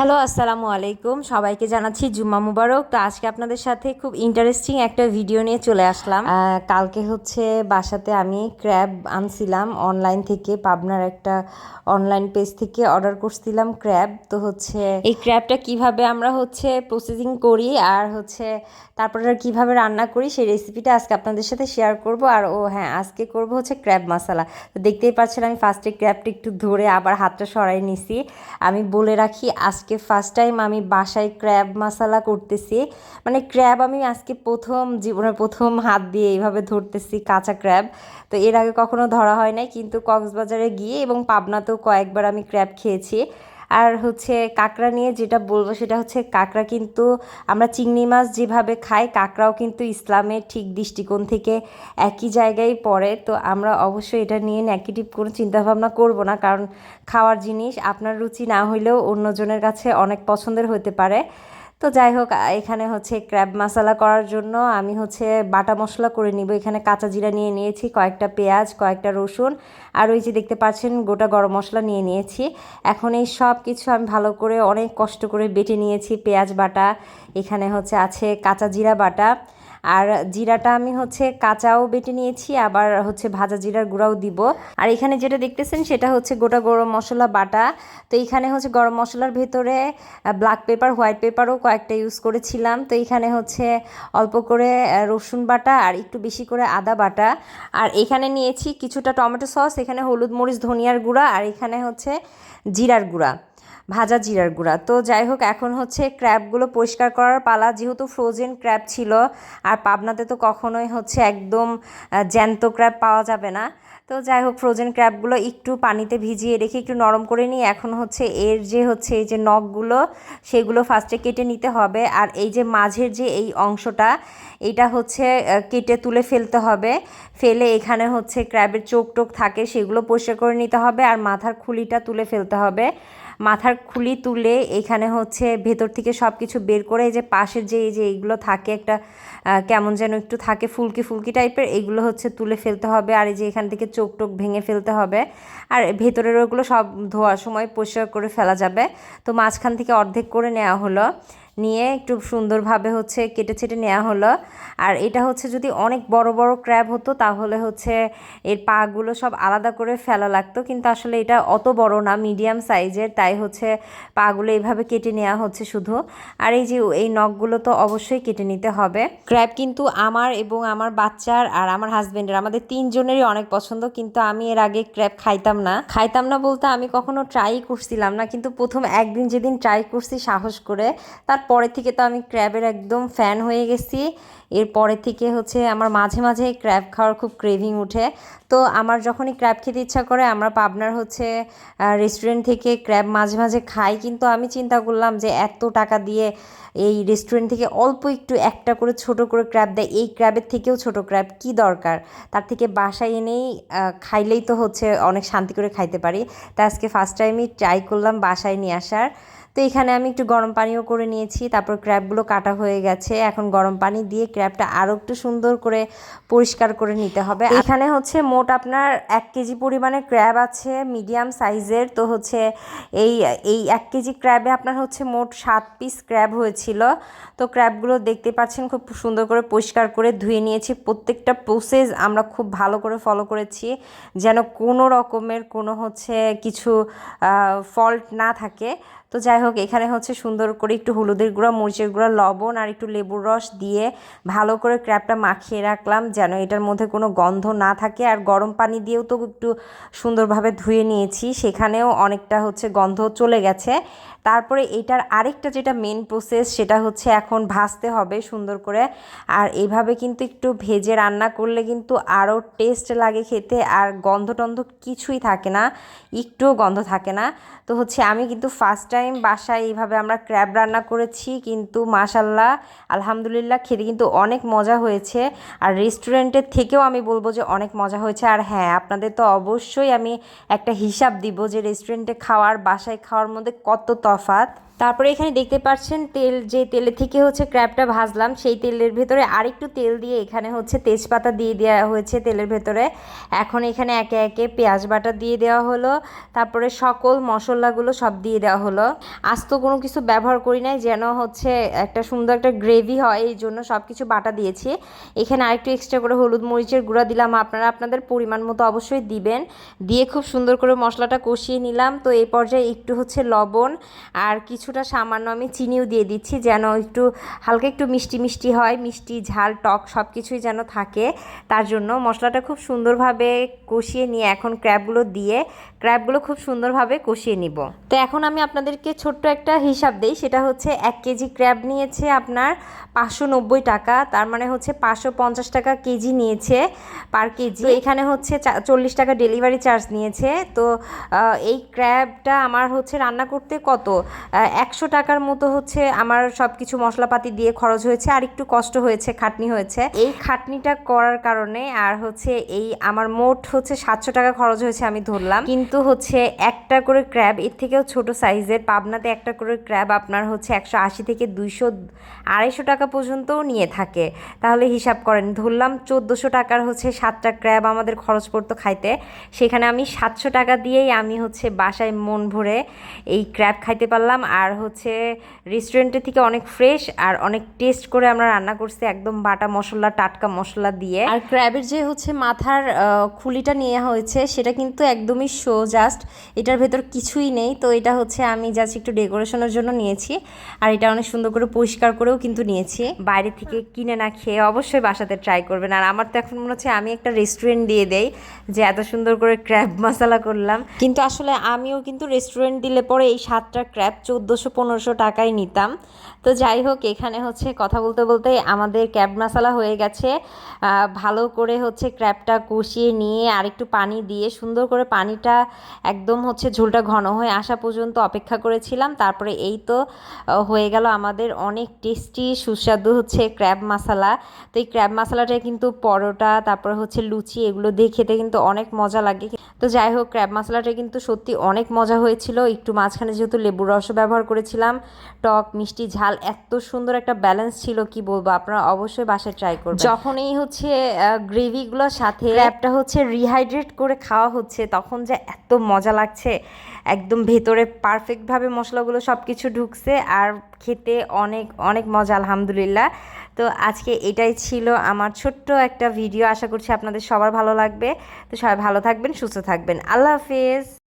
Hello, আসসালামু আলাইকুম। সবাইকে জানাচ্ছি জুম্মা মুবারক। তো আজকে আপনাদের সাথে খুব ইন্টারেস্টিং একটা ভিডিও নিয়ে চলে আসলাম। কালকে হচ্ছে বাসাতে আমি ক্র্যাব আনছিলাম। অনলাইন থেকে, পাবনার একটা অনলাইন পেজ থেকে অর্ডার করছিলাম ক্র্যাব তো হচ্ছে এই ক্র্যাবটা কীভাবে আমরা হচ্ছে প্রসেসিং করি আর হচ্ছে তারপরে কীভাবে রান্না করি, সেই রেসিপিটা আজকে আপনাদের সাথে শেয়ার করব। আর ও হ্যাঁ আজকে করব হচ্ছে ক্র্যাব মশলা তো দেখতেই পাচ্ছেন, আমি ফার্স্টে ক্র্যাবটা একটু ধরে আবার হাতটা সরাই নিছি। আমি বলে রাখি, আজকে ফার্স্ট টাইম আমি বাসায় ক্র্যাব মশালা করতেছি। মানে ক্র্যাব আমি আজকে প্রথম জীবনের প্রথম হাত দিয়ে এইভাবে ধরতেছি কাঁচা ক্র্যাব তো এর আগে কখনো ধরা হয় নাই, কিন্তু কক্সবাজারে গিয়ে এবং পাবনাতেও কয়েকবার আমি ক্র্যাব খেয়েছি। আর হচ্ছে কাঁকড়া নিয়ে যেটা বলব সেটা হচ্ছে কাঁকড়া কিন্তু আমরা চিংড়ি মাছ যেভাবে খাই, কাঁকড়াও কিন্তু ইসলামের ঠিক দৃষ্টিকোণ থেকে একই জায়গায় পড়ে। তো আমরা অবশ্যই এটা নিয়ে নেগেটিভ কোনো চিন্তাভাবনা করব না, কারণ খাওয়ার জিনিস আপনার রুচি না হইলেও অন্যজনের কাছে অনেক পছন্দের হতে পারে। তো যাই হোক এখানে হচ্ছে ক্র্যাব মশলা করার জন্য আমি হচ্ছে বাটা মশলা করে নিব। এখানে কাঁচা জিরা নিয়ে নিয়েছি, কয়েকটা পেঁয়াজ, কয়েকটা রসুন, আর ওই যে দেখতে পাচ্ছেন গোটা গরম মশলা নিয়ে নিয়েছি। এখন এই সব কিছু আমি ভালো করে অনেক কষ্ট করে বেটে নিয়েছি পেঁয়াজ বাটা। এখানে হচ্ছে আছে কাঁচা জিরা বাটা। আর জিরাটা আমি হচ্ছে কাঁচাও বেটে নিয়েছি, আবার হচ্ছে ভাজা জিরার গুঁড়াও দিব। আর এখানে যেটা দেখতেছেন সেটা হচ্ছে গোটা গরম মশলা বাটা। তো এখানে হচ্ছে গরম মশলার ভেতরে ব্ল্যাক পেপার হোয়াইট পেপারও কয়েকটা ইউজ করেছিলাম। তো এখানে হচ্ছে অল্প করে রসুন বাটা আর একটু বেশি করে আদা বাটা। আর এখানে নিয়েছি কিছুটা টমেটো সস, এখানে হলুদ মরিচ, ধনিয়ার গুঁড়া, আর এখানে হচ্ছে জিরার গুঁড়া। ভাজা জিরার গুঁড়া। তো যাই হোক এখন হচ্ছে ক্র্যাবগুলো পরিষ্কার করার পালা। যেহেতু ফ্রোজেন ক্র্যাব ছিল, আর পাবনাতে তো কখনোই হচ্ছে একদম জ্যান্ত ক্র্যাব পাওয়া যাবে না। তো যাই হোক ফ্রোজেন ক্র্যাবগুলো একটু পানিতে ভিজিয়ে রেখে একটু নরম করে নিই এখন হচ্ছে এর যে হচ্ছে এই যে নখগুলো, সেগুলো ফার্স্টে কেটে নিতে হবে। আর এই যে মাঝের যে এই অংশটা, এটা হচ্ছে কেটে তুলে ফেলতে হবে। ফেলে এখানে হচ্ছে ক্র্যাবের চোখ টোক থাকে, সেগুলো পরিষ্কার করে নিতে হবে। আর মাথার খুলিটা তুলে ফেলতে হবে। মাথার খুলি তুলে এখানে হচ্ছে ভেতর থেকে সব কিছু বের করে এই যে পাশের যে এই যে এইগুলো থাকে একটা কেমন যেন একটু থাকে ফুলকি ফুলকি টাইপের এইগুলো হচ্ছে তুলে ফেলতে হবে আর এই যে এখান থেকে চোখ টোক ভেঙে ফেলতে হবে। আর ভেতরের ওগুলো সব ধোয়ার সময় পরিষ্কার করে ফেলা যাবে। তো মাঝখান থেকে অর্ধেক করে নেওয়া হলো। নিয়ে একটু সুন্দরভাবে হচ্ছে কেটে ছেটে নেওয়া হলো। আর এটা হচ্ছে যদি অনেক বড় বড় ক্র্যাব হতো, তাহলে হচ্ছে এর পাগুলো সব আলাদা করে ফেলা লাগতো। কিন্তু আসলে এটা অত বড় না মিডিয়াম সাইজের তাই হচ্ছে পাগুলো এইভাবে কেটে নেওয়া হচ্ছে শুধু। আর এই যে এই নখগুলো তো অবশ্যই কেটে নিতে হবে। ক্র্যাব কিন্তু আমার এবং আমার বাচ্চার আর আমার হাজবেন্ডের আমাদের তিনজনেরই অনেক পছন্দ, কিন্তু আমি এর আগে ক্র্যাব খাইতাম না। খাইতাম না বলতে আমি কখনো ট্রাই করছিলাম না, কিন্তু প্রথম একদিন যেদিন ট্রাই করছি সাহস করে তারপরে থেকে তো আমি ক্র্যাবের একদম ফ্যান হয়ে গেছি। এরপরে থেকে হচ্ছে আমার মাঝে মাঝে ক্র্যাব খাওয়ার খুব ক্রেভিং উঠে। তো আমার যখনই ক্র্যাব খেতে ইচ্ছা করে, আমরা পাবনার হচ্ছে রেস্টুরেন্ট থেকে ক্র্যাব মাঝে মাঝে খাই। কিন্তু আমি চিন্তা করলাম যে এত টাকা দিয়ে এই রেস্টুরেন্ট থেকে অল্প একটু একটা করে ছোট করে ক্র্যাব দেয়। এই ক্র্যাবের থেকেও ছোট ক্র্যাব কি দরকার? তার থেকে বাসায় এনেই খাইলেই তো হচ্ছে অনেক শান্তি করে খাইতে পারি। তাই আজকে ফার্স্ট টাইমই ট্রাই করলাম বাসায় নিয়ে আসার। তো এখানে আমি একটু গরম পানিও করে নিয়েছি, তারপর ক্র্যাবগুলো কাটা হয়ে গেছে। এখন গরম পানি দিয়ে ক্র্যাবটা আরও একটু সুন্দর করে পরিষ্কার করে নিতে হবে। এখানে হচ্ছে মোট আপনার এক কেজি পরিমাণে ক্র্যাব আছে মিডিয়াম সাইজের তো হচ্ছে এই এই এক কেজি ক্র্যাবে আপনার হচ্ছে মোট সাত পিস ক্র্যাব হয়েছিল। তো ক্র্যাবগুলো দেখতে পাচ্ছেন খুব সুন্দর করে পরিষ্কার করে ধুয়ে নিয়েছি। প্রত্যেকটা প্রসেস আমরা খুব ভালো করে ফলো করেছি, যেন কোনো রকমের কোনো হচ্ছে কিছু ফল্ট না থাকে। তো যাই হোক, এখানে হচ্ছে সুন্দর করে একটু হলুদের গুঁড়া, মরিচের গুঁড়া, লবণ আর একটু লেবুর রস দিয়ে ভালো করে ক্র্যাপটা মাখিয়ে রাখলাম যেন এটার মধ্যে কোনো গন্ধ না থাকে। আর গরম পানি দিয়েও তো একটু সুন্দরভাবে ধুয়ে নিয়েছি, সেখানেও অনেকটা হচ্ছে গন্ধ চলে গেছে। তারপরে এটার আরেকটা যেটা মেন প্রসেস সেটা হচ্ছে এখন ভাজতে হবে সুন্দর করে। আর এইভাবে কিন্তু একটু ভেজে রান্না করলে কিন্তু আরও টেস্ট লাগে খেতে আর গন্ধ টন্ধ কিছুই থাকে না, একটুও গন্ধ থাকে না। তো হচ্ছে আমি কিন্তু ফার্স্ট টাইম বাসায় এইভাবে আমরা ক্র্যাব রান্না করেছি, কিন্তু মাশাল্লাহ, আলহামদুলিল্লাহ খেতে কিন্তু অনেক মজা হয়েছে। আর রেস্টুরেন্টের থেকেও আমি বলব যে অনেক মজা হয়েছে। আর হ্যাঁ আপনাদের তো অবশ্যই আমি একটা হিসাব দিব যে রেস্টুরেন্টে খাওয়ার, বাসায় খাওয়ার মধ্যে কত তফাৎ। তারপরে এখানে দেখতে পাচ্ছেন তেল, যে তেলে থেকে হচ্ছে ক্র্যাবটা ভাজলাম, সেই তেলের ভেতরে আরেকটু তেল দিয়ে এখানে হচ্ছে তেজপাতা দিয়ে দেওয়া হয়েছে তেলের ভেতরে। এখন এখানে একে একে পেঁয়াজ বাটা দিয়ে দেওয়া হলো, তারপরে সকল মশলাগুলো সব দিয়ে দেওয়া হলো। আস্ত কোনো কিছু ব্যবহার করি নাই, যেন হচ্ছে একটা সুন্দর একটা গ্রেভি হয়, এই জন্য সব কিছু বাটা দিয়েছি। এখানে আরেকটু এক্সট্রা করে হলুদ মরিচের গুঁড়া দিলাম, আপনারা আপনাদের পরিমাণ মতো অবশ্যই দিবেন। দিয়ে খুব সুন্দর করে মশলাটা কষিয়ে নিলাম, তো এই পর্যায়ে একটু হচ্ছে লবণ আর কিছুটা সামান্য আমি চিনিও দিয়ে দিচ্ছি যেন একটু হালকা একটু মিষ্টি মিষ্টি হয়, মিষ্টি ঝাল, টক সব কিছুই যেন থাকে। তার জন্য মশলাটা খুব সুন্দরভাবে কষিয়ে নিয়ে এখন ক্র্যাবগুলো দিয়ে ক্র্যাবগুলো খুব সুন্দরভাবে কষিয়ে নিব। তো এখন আমি আপনাদেরকে ছোট্ট একটা হিসাব দেই, সেটা হচ্ছে এক কেজি ক্র্যাব নিয়েছে আপনার পাঁচশো নব্বই টাকা, তার মানে হচ্ছে পাঁচশো পঞ্চাশ টাকা কেজি নিয়েছে পার কেজি। এখানে হচ্ছে চল্লিশ টাকা ডেলিভারি চার্জ নিয়েছে। তো এই ক্র্যাবটা আমার হচ্ছে রান্না করতে কত? একশো টাকার মতো হচ্ছে আমার সব কিছু মশলাপাতি দিয়ে খরচ হয়েছে, আর একটু কষ্ট হয়েছে, খাটনি হয়েছে। এই খাটনিটা করার কারণে আর হচ্ছে এই আমার মোট হচ্ছে সাতশো টাকা খরচ হয়েছে আমি ধরলাম। কিন্তু হচ্ছে একটা করে ক্র্যাব এর থেকেও ছোট সাইজের পাবনাতে একটা করে ক্র্যাব আপনার হচ্ছে একশো আশি থেকে দুইশো, আড়াইশো টাকা পর্যন্তও নিয়ে থাকে। তাহলে হিসাব করেন, ধরলাম চোদ্দোশো টাকার হচ্ছে সাতটা ক্র্যাব আমাদের খরচ পড়তো খাইতে। সেখানে আমি সাতশো টাকা দিয়েই আমি হচ্ছে বাসায় মন ভরে এই ক্র্যাব খাইতে পারলাম। আর হচ্ছে রেস্টুরেন্টের থেকে অনেক ফ্রেশ আর অনেক টেস্ট করে আমরা রান্না করছি একদম বাটা মশলা, টাটকা মশলা দিয়ে। আর ক্র্যাবের যে হচ্ছে মাথার খুলিটা নেওয়া হয়েছে, সেটা কিন্তু একদমই শো জাস্ট এটার ভেতর কিছুই নেই। তো এটা হচ্ছে আমি জাস্ট একটু ডেকোরেশনের জন্য নিয়েছি। আর এটা অনেক সুন্দর করে পরিষ্কার করেও কিন্তু নিয়েছি। বাইরে থেকে কিনে না খেয়ে অবশ্যই বাসাতে ট্রাই করবেন। আর আমার তো এখন মনে হচ্ছে আমি একটা রেস্টুরেন্ট দিয়ে দেই, যে এত সুন্দর করে ক্র্যাব মশলা করলাম। কিন্তু আসলে আমিও কিন্তু রেস্টুরেন্ট দিলে পরে এই সাতটা ক্র্যাব চোদ্দোশো, পনেরোশো টাকায় নিতাম। তো যাই হোক, এখানে হচ্ছে কথা বলতে বলতে আমাদের ক্র্যাব মশলা হয়ে গেছে। ভালো করে হচ্ছে ক্র্যাবটা কষিয়ে নিয়ে আর একটু পানি দিয়ে সুন্দর করে পানিটা একদম হচ্ছে ঝোলটা ঘন হয়ে আসা পর্যন্ত অপেক্ষা করেছিলাম। তারপরে এই তো হয়ে গেল আমাদের অনেক টেস্টি সুস্বাদু হচ্ছে ক্র্যাব মশলা তো এই ক্র্যাব মশলাটা কিন্তু পরোটা, তারপরে হচ্ছে লুচি, এগুলো দিয়ে খেতে কিন্তু অনেক মজা লাগে। তো যাই হোক ক্র্যাব মশলাটা কিন্তু সত্যি অনেক মজা হয়েছিল। একটু মাঝখানে যেহেতু লেবুর রসও ব্যবহার করেছিলাম, টক, মিষ্টি, ঝাল, এত সুন্দর একটা ব্যালেন্স ছিল, কি বলব? আপনারা অবশ্যই বাসায় ট্রাই করবেন। যখন এই হচ্ছে গ্রেভিগুলোর সাথে ক্র্যাবটা হচ্ছে রিহাইড্রেট করে খাওয়া হচ্ছে, তখন যে এত মজা লাগছে। একদম ভেতরে পারফেক্টভাবে মশলাগুলো সব কিছু ঢুকছে আর খেতে অনেক অনেক মজা, আলহামদুলিল্লাহ। তো আজকে এটাই ছিল আমার ছোট্ট একটা ভিডিও আশা করছি আপনাদের সবার ভালো লাগবে। তো সবাই ভালো থাকবেন, সুস্থ থাকবেন। আল্লাহ হাফেজ।